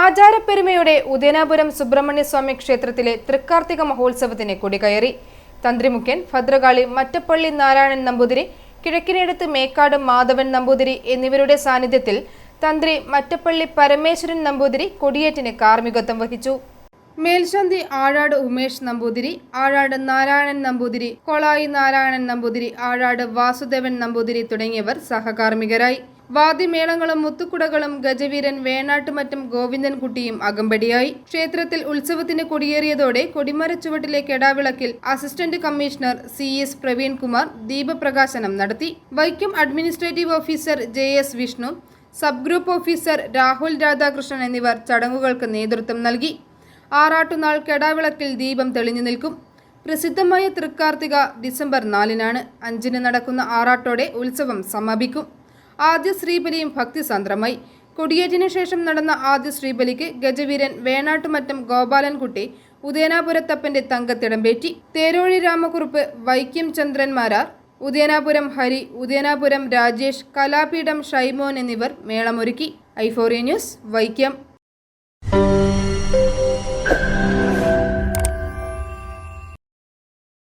ആചാരപ്പെരുമയുടെ ഉദയനാപുരം സുബ്രഹ്മണ്യസ്വാമി ക്ഷേത്രത്തിലെ തൃക്കാർത്തിക മഹോത്സവത്തിന് കൊടികയറി. തന്ത്രിമുഖ്യൻ ഭദ്രകാളി മറ്റപ്പള്ളി നാരായണൻ നമ്പൂതിരി കിഴക്കിനടുത്ത് മേക്കാട് മാധവൻ നമ്പൂതിരി എന്നിവരുടെ സാന്നിധ്യത്തിൽ തന്ത്രി മറ്റപ്പള്ളി പരമേശ്വരൻ നമ്പൂതിരി കൊടിയേറ്റിന് കാർമ്മികത്വം വഹിച്ചു. മേൽശാന്തി ആഴാട് ഉമേഷ് നമ്പൂതിരി ആഴാട് നാരായണൻ നമ്പൂതിരി കൊളായി നാരായണൻ നമ്പൂതിരി ആഴാട് വാസുദേവൻ നമ്പൂതിരി തുടങ്ങിയവർ സഹകാർമ്മികരായി. വാദ്യമേളങ്ങളും മുത്തുക്കുടകളും ഗജവീരൻ വേണാട്ടുമറ്റം ഗോവിന്ദൻകുട്ടിയും അകമ്പടിയായി. ക്ഷേത്രത്തിൽ ഉത്സവത്തിന് കൊടിയേറിയതോടെ കൊടിമരച്ചുവട്ടിലെ കെടാവിളക്കിൽ assistant commissioner C S Praveenkumar ദീപപ്രകാശനം നടത്തി. Vaikom administrative officer J S Vishnu sub group officer Rahul Radhakrishnan എന്നിവർ ചടങ്ങുകൾക്ക് നേതൃത്വം നൽകി. ആറാട്ടുനാൾ കെടാവിളക്കിൽ ദീപം തെളിഞ്ഞു നിൽക്കും. പ്രസിദ്ധമായ തൃക്കാർത്തിക ഡിസംബർ നാലിനാണ്. അഞ്ചിന് നടക്കുന്ന ആറാട്ടോടെ ഉത്സവം സമാപിക്കും. ആദ്യ ശ്രീബലിയും ഭക്തിസാന്ദ്രമായി കൊടിയേറ്റിനു ശേഷം നടന്ന ആദ്യ ശ്രീബലിക്ക് ഗജവീരൻ വേണാട്ടുമറ്റം ഗോപാലൻകുട്ടി ഉദയനാപുരത്തപ്പന്റെ തങ്കത്തിടമ്പേറ്റി തേരോഴി രാമകുറുപ്പ് വൈക്കം ചന്ദ്രന്മാരാർ ഉദയനാപുരം ഹരി ഉദയനാപുരം രാജേഷ് കലാപീഠം ഷൈമോൻ എന്നിവർ മേളമൊരുക്കി. ഐഫോറിയ ന്യൂസ് വൈക്കം.